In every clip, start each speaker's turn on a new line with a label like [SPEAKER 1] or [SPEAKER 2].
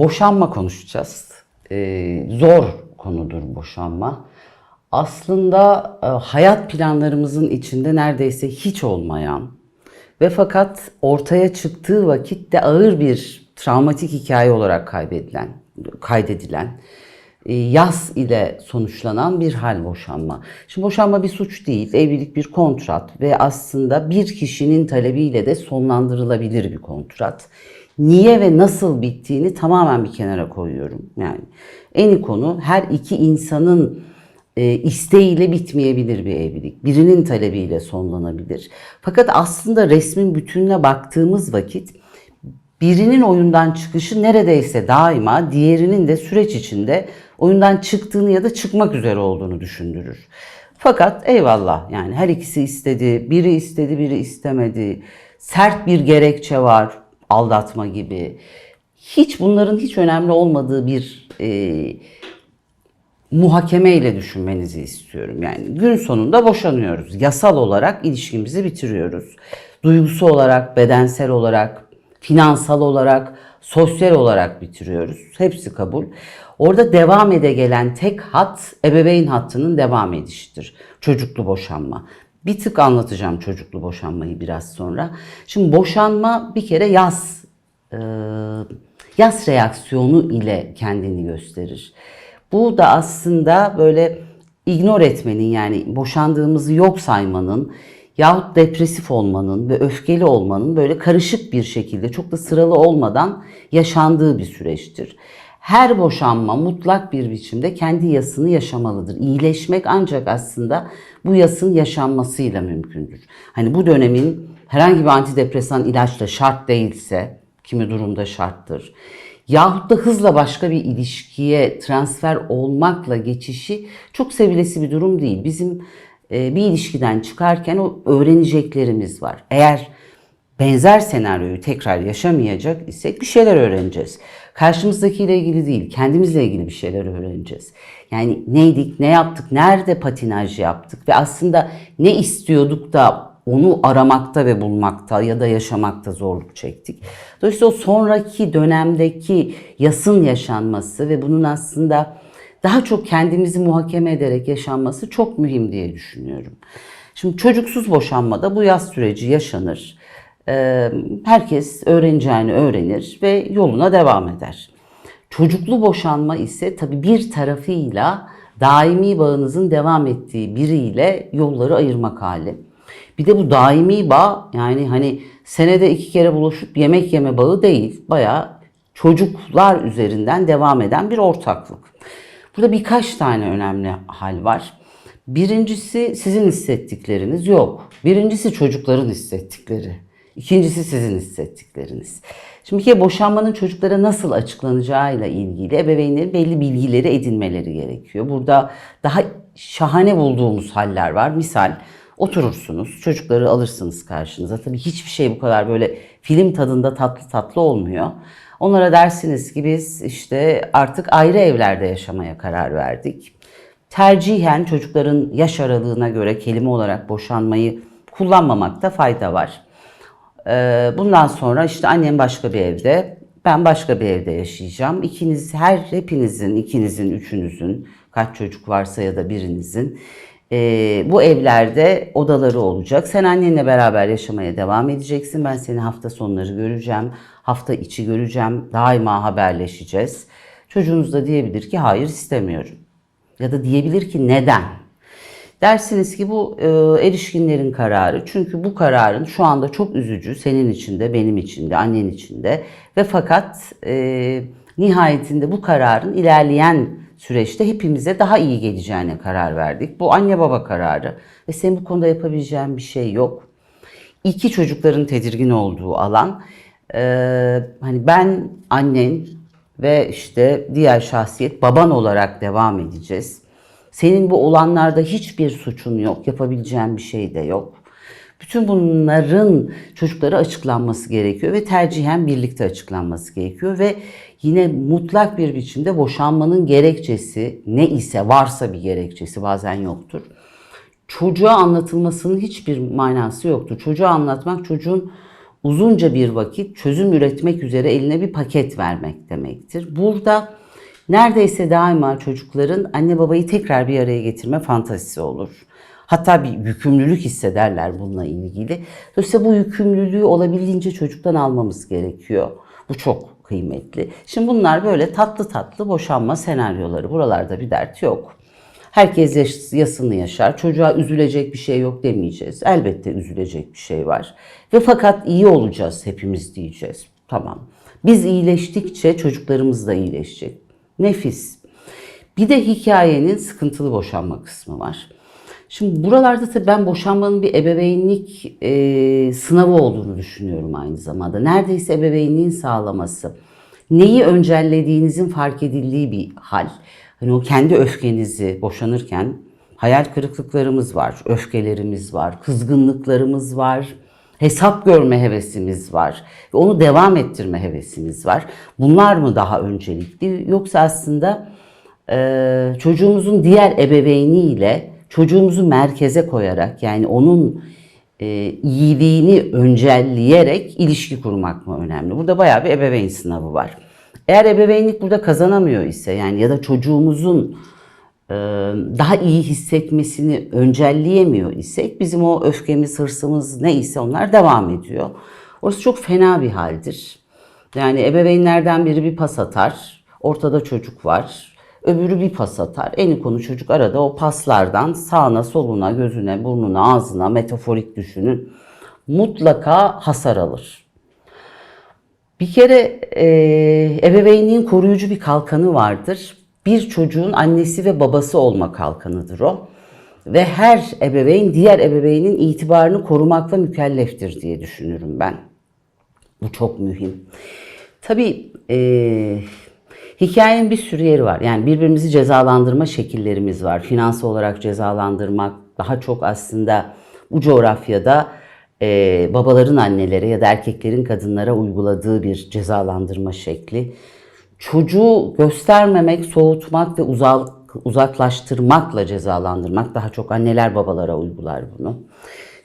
[SPEAKER 1] boşanma konuşacağız. Ee, zor konudur boşanma. Aslında e, hayat planlarımızın içinde neredeyse hiç olmayan ve fakat ortaya çıktığı vakitte ağır bir travmatik hikaye olarak kaybedilen, kaydedilen e, yas ile sonuçlanan bir hal boşanma. Şimdi boşanma bir suç değil, evlilik bir kontrat ve aslında bir kişinin talebiyle de sonlandırılabilir bir kontrat. Niye ve nasıl bittiğini tamamen bir kenara koyuyorum. Yani en konu her iki insanın e, isteğiyle bitmeyebilir bir evlilik. Birinin talebiyle sonlanabilir. Fakat aslında resmin bütününe baktığımız vakit birinin oyundan çıkışı neredeyse daima diğerinin de süreç içinde oyundan çıktığını ya da çıkmak üzere olduğunu düşündürür. Fakat eyvallah yani her ikisi istedi, biri istedi, biri istemedi. Sert bir gerekçe var, aldatma gibi. Hiç bunların hiç önemli olmadığı bir e, muhakeme ile düşünmenizi istiyorum. Yani gün sonunda boşanıyoruz. Yasal olarak ilişkimizi bitiriyoruz. Duygusu olarak, bedensel olarak, finansal olarak, sosyal olarak bitiriyoruz. Hepsi kabul. Orada devam ede gelen tek hat ebeveyn hattının devam edişidir. Çocuklu boşanma. Bir tık anlatacağım çocuklu boşanmayı biraz sonra. Şimdi boşanma bir kere yaz e, yaz reaksiyonu ile kendini gösterir. Bu da aslında böyle ignore etmenin yani boşandığımızı yok saymanın yahut depresif olmanın ve öfkeli olmanın böyle karışık bir şekilde çok da sıralı olmadan yaşandığı bir süreçtir. Her boşanma mutlak bir biçimde kendi yasını yaşamalıdır. İyileşmek ancak aslında bu yasın yaşanmasıyla mümkündür. Hani bu dönemin herhangi bir antidepresan ilaçla şart değilse, kimi durumda şarttır. Yahut da hızla başka bir ilişkiye transfer olmakla geçişi çok sevilesi bir durum değil. Bizim e, bir ilişkiden çıkarken o öğreneceklerimiz var. Eğer benzer senaryoyu tekrar yaşamayacak isek bir şeyler öğreneceğiz. Karşımızdakiyle ilgili değil, kendimizle ilgili bir şeyler öğreneceğiz. Yani neydik, ne yaptık, nerede patinaj yaptık ve aslında ne istiyorduk da onu aramakta ve bulmakta ya da yaşamakta zorluk çektik. Dolayısıyla o sonraki dönemdeki yasın yaşanması ve bunun aslında daha çok kendimizi muhakeme ederek yaşanması çok mühim diye düşünüyorum. Şimdi çocuksuz boşanmada bu yaz süreci yaşanır. Herkes öğreneceğini öğrenir ve yoluna devam eder. Çocuklu boşanma ise tabii bir tarafıyla daimi bağınızın devam ettiği biriyle yolları ayırmak hali. Bir de bu daimi bağ yani hani senede iki kere buluşup yemek yeme bağı değil. Bayağı çocuklar üzerinden devam eden bir ortaklık. Burada birkaç tane önemli hal var. Birincisi sizin hissettikleriniz yok. Birincisi çocukların hissettikleri. İkincisi sizin hissettikleriniz. Şimdi bir kere boşanmanın çocuklara nasıl açıklanacağıyla ilgili ebeveynlerin belli bilgileri edinmeleri gerekiyor. Burada daha şahane bulduğumuz haller var. Misal oturursunuz, çocukları alırsınız karşınıza. Tabii hiçbir şey bu kadar böyle film tadında tatlı tatlı olmuyor. Onlara dersiniz ki biz işte artık ayrı evlerde yaşamaya karar verdik. Tercihen çocukların yaş aralığına göre kelime olarak boşanmayı kullanmamakta fayda var. Ee, Bundan sonra işte annem başka bir evde, ben başka bir evde yaşayacağım. İkiniz, her hepinizin, ikinizin, üçünüzün, kaç çocuk varsa ya da birinizin e, bu evlerde odaları olacak. Sen annenle beraber yaşamaya devam edeceksin. Ben seni hafta sonları göreceğim, hafta içi göreceğim. Daima haberleşeceğiz. Çocuğunuz da diyebilir ki hayır istemiyorum. Ya da diyebilir ki neden? Dersiniz ki bu e, erişkinlerin kararı. Çünkü bu kararın şu anda çok üzücü. Senin için de, benim için de, annen için de. Ve fakat e, nihayetinde bu kararın ilerleyen süreçte hepimize daha iyi geleceğine karar verdik. Bu anne baba kararı. Ve senin bu konuda yapabileceğin bir şey yok. İki çocukların tedirgin olduğu alan. E, hani ben annen ve işte diğer şahsiyet baban olarak devam edeceğiz. Senin bu olanlarda hiçbir suçun yok, yapabileceğin bir şey de yok. Bütün bunların çocuklara açıklanması gerekiyor ve tercihen birlikte açıklanması gerekiyor ve yine mutlak bir biçimde boşanmanın gerekçesi ne ise varsa bir gerekçesi bazen yoktur. Çocuğa anlatılmasının hiçbir manası yoktur. Çocuğa anlatmak çocuğun uzunca bir vakit çözüm üretmek üzere eline bir paket vermek demektir. Burada neredeyse daima çocukların anne babayı tekrar bir araya getirme fantazisi olur. Hatta bir yükümlülük hissederler bununla ilgili. Dolayısıyla bu yükümlülüğü olabildiğince çocuktan almamız gerekiyor. Bu çok kıymetli. Şimdi bunlar böyle tatlı tatlı boşanma senaryoları. Buralarda bir dert yok. Herkes yaş- yasını yaşar. Çocuğa üzülecek bir şey yok demeyeceğiz. Elbette üzülecek bir şey var. Ve fakat iyi olacağız hepimiz diyeceğiz. Tamam. Biz iyileştikçe çocuklarımız da iyileşecek. Nefis. Bir de hikayenin sıkıntılı boşanma kısmı var. Şimdi buralarda tabii ben boşanmanın bir ebeveynlik e, sınavı olduğunu düşünüyorum aynı zamanda. Neredeyse ebeveynliğin sağlaması. Neyi öncellediğinizin fark edildiği bir hal. Hani o kendi öfkenizi boşanırken hayal kırıklıklarımız var, öfkelerimiz var, kızgınlıklarımız var, hesap görme hevesimiz var. Ve onu devam ettirme hevesimiz var. Bunlar mı daha öncelikli yoksa aslında e, çocuğumuzun diğer ebeveyniyle çocuğumuzu merkeze koyarak yani onun e, iyiliğini öncelleyerek ilişki kurmak mı önemli? Burada bayağı bir ebeveyn sınavı var. Eğer ebeveynlik burada kazanamıyor ise yani ya da çocuğumuzun daha iyi hissetmesini öncelleyemiyor isek bizim o öfkemiz, hırsımız neyse onlar devam ediyor. Orası çok fena bir haldir. Yani ebeveynlerden biri bir pas atar, ortada çocuk var. Öbürü bir pas atar. En konu çocuk arada o paslardan sağına, soluna, gözüne, burnuna, ağzına metaforik düşünün. Mutlaka hasar alır. Bir kere e, ebeveynliğin koruyucu bir kalkanı vardır. Bir çocuğun annesi ve babası olma kalkanıdır o. Ve her ebeveyn diğer ebeveynin itibarını korumakla mükelleftir diye düşünürüm ben. Bu çok mühim. Tabii e, hikayenin bir sürü yeri var. Yani birbirimizi cezalandırma şekillerimiz var. Finansal olarak cezalandırmak daha çok aslında bu coğrafyada e, babaların annelere ya da erkeklerin kadınlara uyguladığı bir cezalandırma şekli. Çocuğu göstermemek, soğutmak ve uzak, uzaklaştırmakla cezalandırmak daha çok anneler babalara uygular bunu.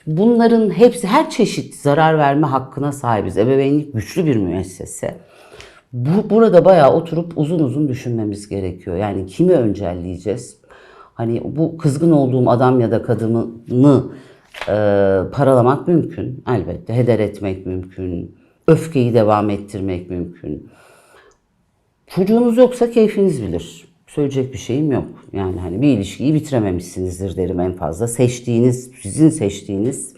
[SPEAKER 1] Bunların hepsi her çeşit zarar verme hakkına sahibiz. Ebeveynlik güçlü bir müessese. Bu, burada bayağı oturup uzun uzun düşünmemiz gerekiyor. Yani kimi öncelleyeceğiz? Hani bu kızgın olduğum adam ya da kadını e, paralamak mümkün. Elbette heder etmek mümkün. Öfkeyi devam ettirmek mümkün. Çocuğunuz yoksa keyfiniz bilir. Söyleyecek bir şeyim yok. Yani hani bir ilişkiyi bitirememişsinizdir derim en fazla. Seçtiğiniz, sizin seçtiğiniz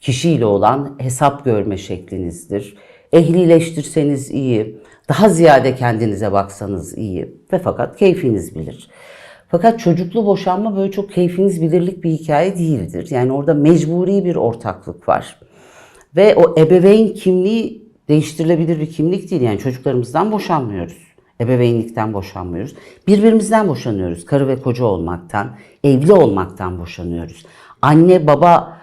[SPEAKER 1] kişiyle olan hesap görme şeklinizdir. Ehlileştirseniz iyi, daha ziyade kendinize baksanız iyi ve fakat keyfiniz bilir. Fakat çocuklu boşanma böyle çok keyfiniz bilirlik bir hikaye değildir. Yani orada mecburi bir ortaklık var. Ve o ebeveyn kimliği değiştirilebilir bir kimlik değil. Yani çocuklarımızdan boşanmıyoruz. Ebeveynlikten boşanmıyoruz. Birbirimizden boşanıyoruz. Karı ve koca olmaktan, evli olmaktan boşanıyoruz. Anne baba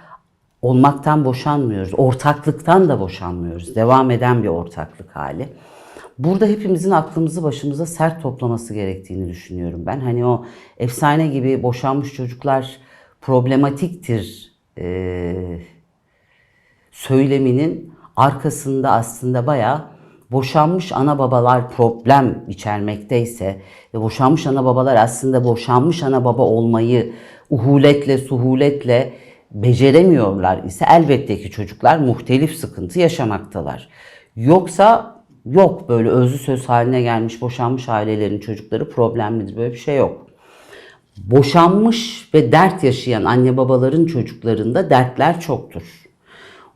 [SPEAKER 1] olmaktan boşanmıyoruz. Ortaklıktan da boşanmıyoruz. Devam eden bir ortaklık hali. Burada hepimizin aklımızı başımıza sert toplaması gerektiğini düşünüyorum ben. Hani o efsane gibi boşanmış çocuklar problematiktir e, söyleminin arkasında aslında bayağı boşanmış ana babalar problem içermekteyse ve boşanmış ana babalar aslında boşanmış ana baba olmayı uhuletle, suhuletle beceremiyorlar ise elbette ki çocuklar muhtelif sıkıntı yaşamaktalar. Yoksa yok böyle özlü söz haline gelmiş boşanmış ailelerin çocukları problemlidir. Böyle bir şey yok. Boşanmış ve dert yaşayan anne babaların çocuklarında dertler çoktur.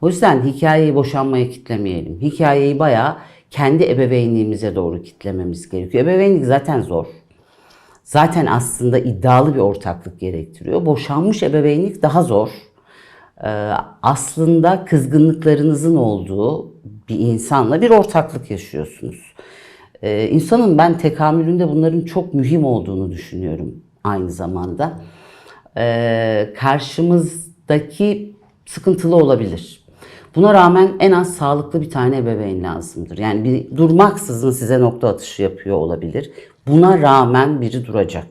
[SPEAKER 1] O yüzden hikayeyi boşanmaya kitlemeyelim. Hikayeyi bayağı kendi ebeveynliğimize doğru kitlememiz gerekiyor. Ebeveynlik zaten zor. Zaten aslında iddialı bir ortaklık gerektiriyor. Boşanmış ebeveynlik daha zor. Ee, aslında kızgınlıklarınızın olduğu bir insanla bir ortaklık yaşıyorsunuz. Ee, insanın ben tekamülünde bunların çok mühim olduğunu düşünüyorum aynı zamanda. Ee, karşımızdaki sıkıntılı olabilir. Buna rağmen en az sağlıklı bir tane ebeveyn lazımdır. Yani bir durmaksızın size nokta atışı yapıyor olabilir. Buna rağmen biri duracak.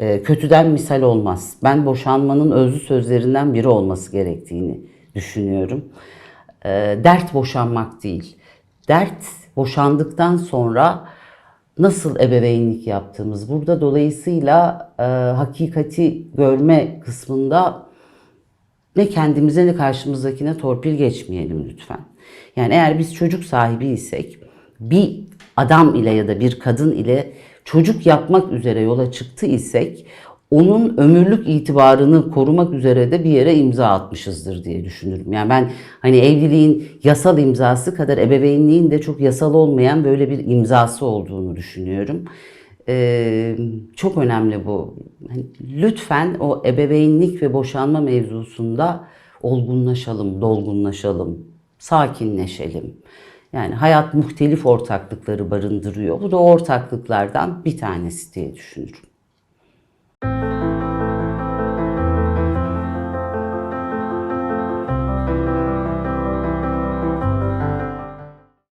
[SPEAKER 1] Ee, kötüden misal olmaz. Ben boşanmanın özlü sözlerinden biri olması gerektiğini düşünüyorum. e, dert boşanmak değil. Dert boşandıktan sonra nasıl ebeveynlik yaptığımız. Burada dolayısıyla e, hakikati görme kısmında ne kendimize ne karşımızdakine torpil geçmeyelim lütfen. Yani eğer biz çocuk sahibiysek bir adam ile ya da bir kadın ile çocuk yapmak üzere yola çıktı isek onun ömürlük itibarını korumak üzere de bir yere imza atmışızdır diye düşünürüm. Yani ben hani evliliğin yasal imzası kadar ebeveynliğin de çok yasal olmayan böyle bir imzası olduğunu düşünüyorum. Ee, çok önemli bu. Hani lütfen o ebeveynlik ve boşanma mevzusunda olgunlaşalım, dolgunlaşalım, sakinleşelim. Yani hayat muhtelif ortaklıkları barındırıyor. Bu da ortaklıklardan bir tanesi diye düşünürüm.